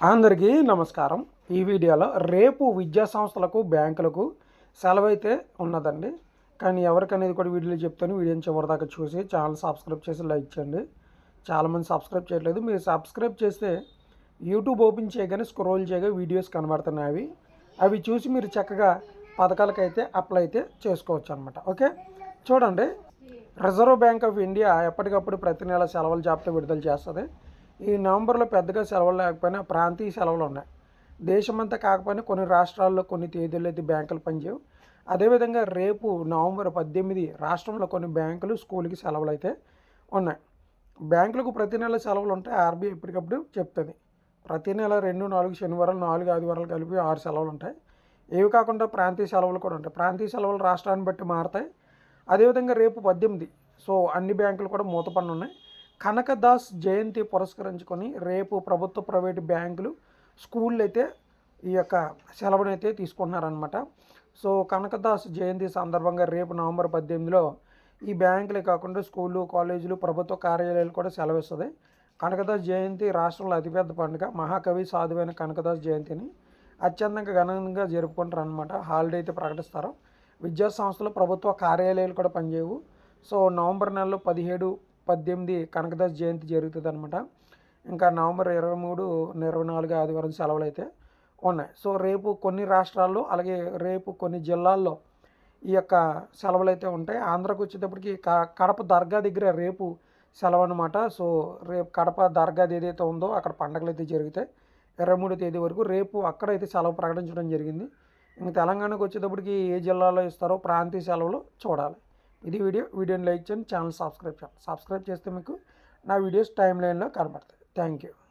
అందరికీ నమస్కారం. ఈ వీడియోలో రేపు విద్యా సంస్థలకు బ్యాంకులకు సెలవు అయితే ఉన్నదండి. కానీ ఎవరికనేది కూడా వీడియోలో చెప్తాను. వీడియోని చివరిదాకా చూసి ఛానల్ సబ్స్క్రైబ్ చేసి లైక్ చేయండి. చాలామంది సబ్స్క్రైబ్ చేయట్లేదు. మీరు సబ్స్క్రైబ్ చేస్తే యూట్యూబ్ ఓపెన్ చేయగానే స్క్రోల్ చేయగా వీడియోస్ కనబడుతున్నాయి అవి. అవి చూసి మీరు చక్కగా పథకాలకైతే అప్లై అయితే చేసుకోవచ్చు అనమాట ఓకే? చూడండి. రిజర్వ్ బ్యాంక్ ఆఫ్ ఇండియా ఎప్పటికప్పుడు ప్రతి నెల సెలవుల జాబితా విడుదల చేస్తుంది. ఈ నవంబర్లో పెద్దగా సెలవులు లేకపోయినా ప్రాంతీయ సెలవులు ఉన్నాయి. దేశమంతా కాకపోయినా కొన్ని రాష్ట్రాల్లో కొన్ని తేదీల్లో అయితే బ్యాంకులు పనిచేయవు. అదేవిధంగా రేపు నవంబర్ పద్దెనిమిది రాష్ట్రంలో కొన్ని బ్యాంకులు స్కూల్కి సెలవులు అయితే ఉన్నాయి. బ్యాంకులకు ప్రతి నెల సెలవులు ఉంటాయి. ఆర్బీఐ ఎప్పటికప్పుడు చెప్తుంది. ప్రతి నెల రెండు నాలుగు శనివారాలు నాలుగు ఆదివారాలు కలిపి ఆరు సెలవులు ఉంటాయి. ఏవి కాకుండా ప్రాంతీయ సెలవులు కూడా ఉంటాయి. ప్రాంతీయ సెలవులు రాష్ట్రాన్ని బట్టి మారుతాయి. అదేవిధంగా రేపు పద్దెనిమిది సో అన్ని బ్యాంకులు కూడా మూతపన్ను ఉన్నాయి కనకదాస్ జయంతి పురస్కరించుకొని రేపు ప్రభుత్వ ప్రైవేటు బ్యాంకులు స్కూళ్ళు అయితే ఈ యొక్క సెలవును అయితే తీసుకుంటున్నారనమాట సో కనకదాస్ జయంతి సందర్భంగా రేపు నవంబర్ పద్దెనిమిదిలో ఈ బ్యాంకులే కాకుండా స్కూళ్ళు కాలేజీలు ప్రభుత్వ కార్యాలయాలు కూడా సెలవిస్తుంది. కనకదాస్ జయంతి రాష్ట్రంలో అతిపెద్ద పండుగ. మహాకవి సాధువైన కనకదాస్ జయంతిని అత్యంతంగా ఘనంగా జరుపుకుంటారు అనమాట హాలిడే అయితే ప్రకటిస్తారు. విద్యా సంస్థలు ప్రభుత్వ కార్యాలయాలు కూడా పనిచేయవు. సో నవంబర్ నెలలో పదిహేడు పద్దెనిమిది కనకదాస్ జయంతి జరుగుతుంది అనమాట ఇంకా నవంబర్ ఇరవై మూడు ఇరవై నాలుగు ఆదివారం సెలవులు అయితే ఉన్నాయి. సో రేపు కొన్ని రాష్ట్రాల్లో అలాగే రేపు కొన్ని జిల్లాల్లో ఈ యొక్క సెలవులు అయితే ఉంటాయి. ఆంధ్రాకు వచ్చేటప్పటికి కడప దర్గా దగ్గర రేపు సెలవు అనమాట సో రేపు కడప దర్గాది ఏదైతే ఉందో అక్కడ పండగలు అయితే జరుగుతాయి. ఇరవై మూడో తేదీ వరకు రేపు అక్కడైతే సెలవు ప్రకటించడం జరిగింది. ఇంకా తెలంగాణకు వచ్చేటప్పటికి ఏ జిల్లాలో ఇస్తారో ప్రాంతీయ సెలవులు చూడాలి. ఇది వీడియో. వీడియోని లైక్ చేయండి ఛానల్ సబ్స్క్రైబ్ చేయండి. సబ్స్క్రైబ్ చేస్తే మీకు నా వీడియోస్ టైం లైన్లో కనబడతాయి. Thank you.